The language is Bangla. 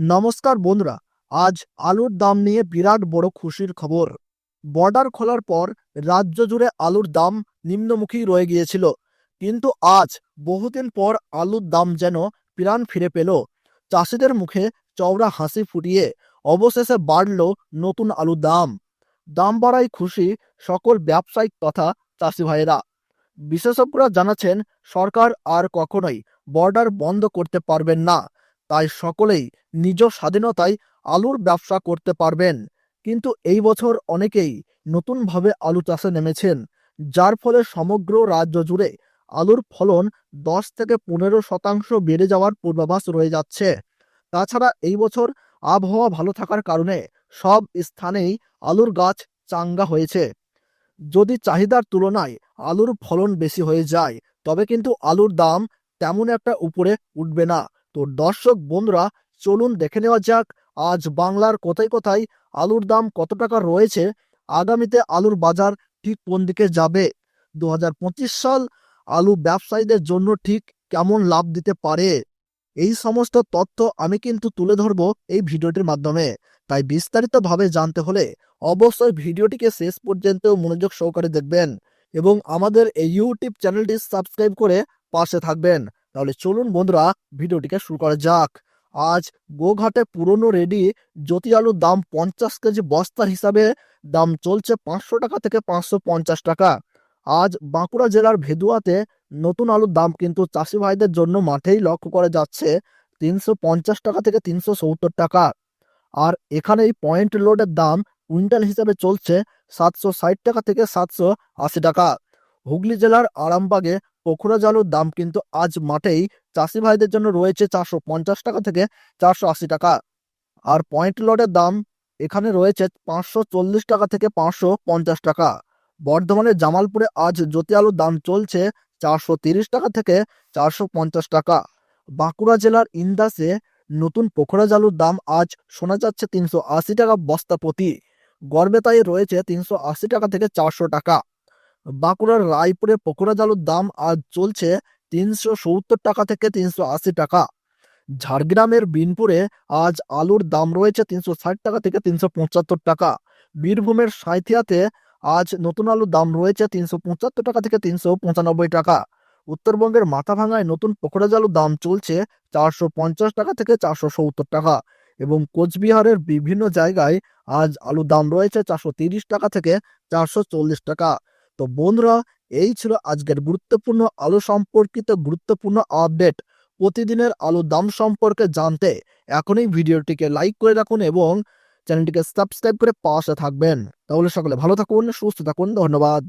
নমস্কার বন্ধুরা, আজ আলুর দাম নিয়ে বিরাট বড় খুশির খবর। বর্ডার খোলার পর রাজ্য জুড়ে আলুর দাম নিম্নমুখী রয়ে গিয়েছিল। কিন্তু আজ বহুদিন পর আলুর দাম যেন প্রাণ ফিরে পেল। চাষিদের মুখে চওড়া হাসি ফুটিয়ে অবশেষে বাড়ল নতুন আলুর দাম। দাম বাড়ায় খুশি সকল ব্যবসায়িক তথা চাষি ভাইয়েরা। বিশেষজ্ঞরা জানাচ্ছেন, সরকার আর কখনোই বর্ডার বন্ধ করতে পারবেন না। তাই সকলেই নিজ স্বাধীনতায় আলুর ব্যবসা করতে পারবেন। কিন্তু এই বছর অনেকেই নতুনভাবে আলু চাষে নেমেছেন, যার ফলে সমগ্র রাজ্য জুড়ে আলুর ফলন দশ থেকে পনেরো শতাংশ বেড়ে যাওয়ার পূর্বাভাস রয়ে যাচ্ছে। তাছাড়া এই বছর আবহাওয়া ভালো থাকার কারণে সব স্থানেই আলুর গাছ চাঙ্গা হয়েছে। যদি চাহিদার তুলনায় আলুর ফলন বেশি হয়ে যায়, তবে কিন্তু আলুর দাম তেমন একটা উপরে উঠবে না। তো দর্শক বন্ধুরা, চলুন দেখে নেওয়া যাক, আজ বাংলার কোথায় কোথায় আলুর দাম কত টাকা রয়েছে, আগামীতে আলুর বাজার ঠিক কোন দিকে যাবে? দুহাজার পঁচিশ সাল আলু ব্যবসায়ীদের জন্য ঠিক কেমন লাভ দিতে পারে? এই সমস্ত তথ্য আমি কিন্তু তুলে ধরব এই ভিডিওটির মাধ্যমে। তাই বিস্তারিতভাবে জানতে হলে অবশ্যই ভিডিওটিকে শেষ পর্যন্ত মনোযোগ সহকারে দেখবেন এবং আমাদের এই ইউটিউব চ্যানেলটি সাবস্ক্রাইব করে পাশে থাকবেন। তাহলে চলুন বন্ধুরা, ভিডিওটিকে শুরু করা যাক। আজ গোঘাটে পুরনো রেডি জ্যোতি আলুর দাম পঞ্চাশ কেজি বস্তার হিসাবে দাম চলছে পাঁচশো টাকা থেকে পাঁচশো পঞ্চাশ টাকা। আজ বাঁকুড়া জেলার ভেদুয়াতে নতুন আলুর দাম কিন্তু চাষি ভাইদের জন্য মাঠেই লক্ষ্য করা যাচ্ছে তিনশো পঞ্চাশ টাকা থেকে তিনশো সত্তর টাকা। আর এখানেই পয়েন্ট লোডের দাম কুইন্টাল হিসাবে চলছে সাতশো ষাট টাকা থেকে সাতশো আশি টাকা। হুগলি জেলার আরামবাগে পোখরা জালুর দাম কিন্তু আজ মাঠেই চাষি ভাইদের জন্য রয়েছে চারশো পঞ্চাশ টাকা থেকে চারশো আশি টাকা। আর পয়েন্ট লটের দাম এখানে রয়েছে পাঁচশো চল্লিশ টাকা থেকে পাঁচশো পঞ্চাশ টাকা। বর্ধমানের জামালপুরে আজ জ্যোতি আলুর দাম চলছে চারশো তিরিশ টাকা থেকে চারশো পঞ্চাশ টাকা। বাঁকুড়া জেলার ইন্দাসে নতুন পোখরা জালুর দাম আজ শোনা যাচ্ছে তিনশো আশি টাকা বস্তা প্রতি গড়বেতায় রয়েছে তিনশো আশি টাকা থেকে চারশো টাকা। বাঁকুড়ার রায়পুরে পকোড়া জালুর দাম আজ চলছে তিনশো সত্তর টাকা থেকে তিনশো আশি টাকা। ঝাড়গ্রামের বিনপুরে আজ আলুর দাম রয়েছে তিনশো ষাট টাকা থেকে তিনশো পঁচাত্তর টাকা। বীরভূমের সাঁথিয়াতে আজ নতুন আলুর দাম রয়েছে তিনশো পঁচাত্তর টাকা থেকে তিনশো পঁচানব্বই টাকা। উত্তরবঙ্গের মাথাভাঙায় নতুন পকোড়া জালুর দাম চলছে চারশো পঞ্চাশ টাকা থেকে চারশো সত্তর টাকা এবং কোচবিহারের বিভিন্ন জায়গায় আজ আলুর দাম রয়েছে চারশো তিরিশ টাকা থেকে চারশো চল্লিশ টাকা। তো বন্ধুরা, এই ছিল আজকের গুরুত্বপূর্ণ আলো সম্পর্কিত গুরুত্বপূর্ণ আপডেট। প্রতিদিনের আলুর দাম সম্পর্কে জানতে এখনই ভিডিওটিকে লাইক করে রাখুন এবং চ্যানেলটিকে সাবস্ক্রাইব করে পাশে থাকবেন। তাহলে সকলে ভালো থাকুন, সুস্থ থাকুন, ধন্যবাদ।